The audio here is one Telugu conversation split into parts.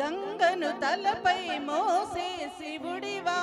గంగను తలపై మోసే శివుడివా.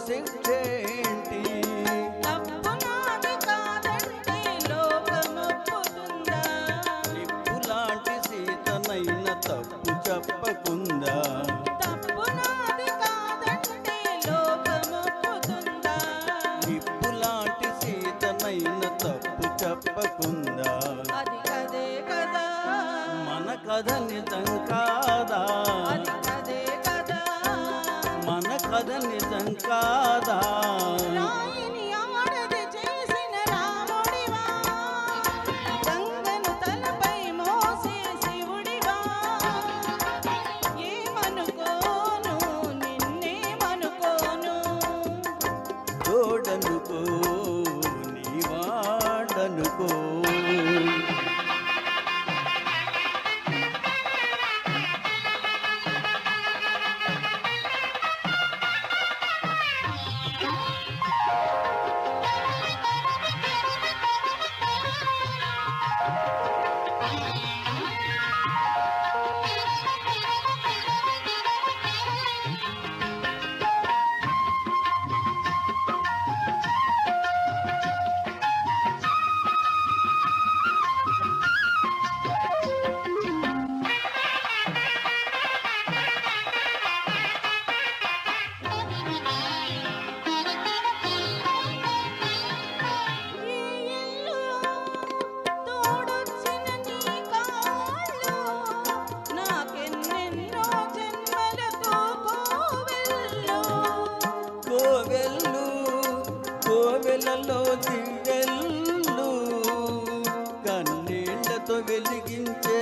శిక్షేంటి తప్పు నాది కాదంటే లోకమొప్పుతుందా నిప్పు లాంటి సీతనైన తప్పు చెప్పకుందా తప్పు నాది కాదంటే లోకమొప్పుతుందా? నిప్పు లాంటి సీతనైన తప్పు చెప్పకుందా అది కదే కదా? మన కథ నిజం ಸೇವಾ కోవెలలో దివ్వెల్లు కన్నీళ్ళతో వెలిగించే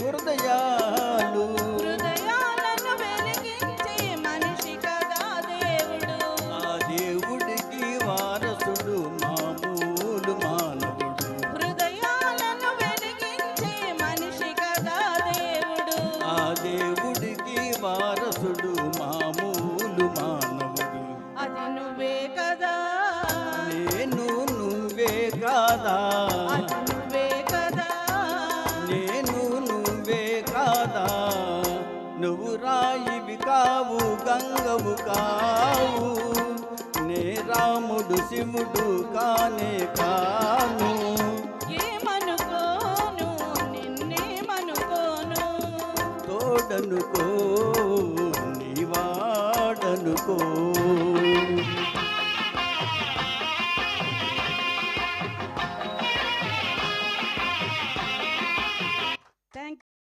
హృదయాలు. హృదయాలను వెలిగించే మనిషి కదా దేవుడు. ఆ దేవుడికి వారసుడు మామూలు మానవుడు. హృదయాలను వెలిగించే మనిషి కదా దేవుడు. ఆ దేవుడికి కాదా. నువ్వే కదా నేను నువ్వే కాదా. నువ్వు రాయివి కావు గంగవు కావు. నే రాముడు శివుడు కానే కాను. ఏమనుకోను నిన్నేమనుకోను. తోడనుకో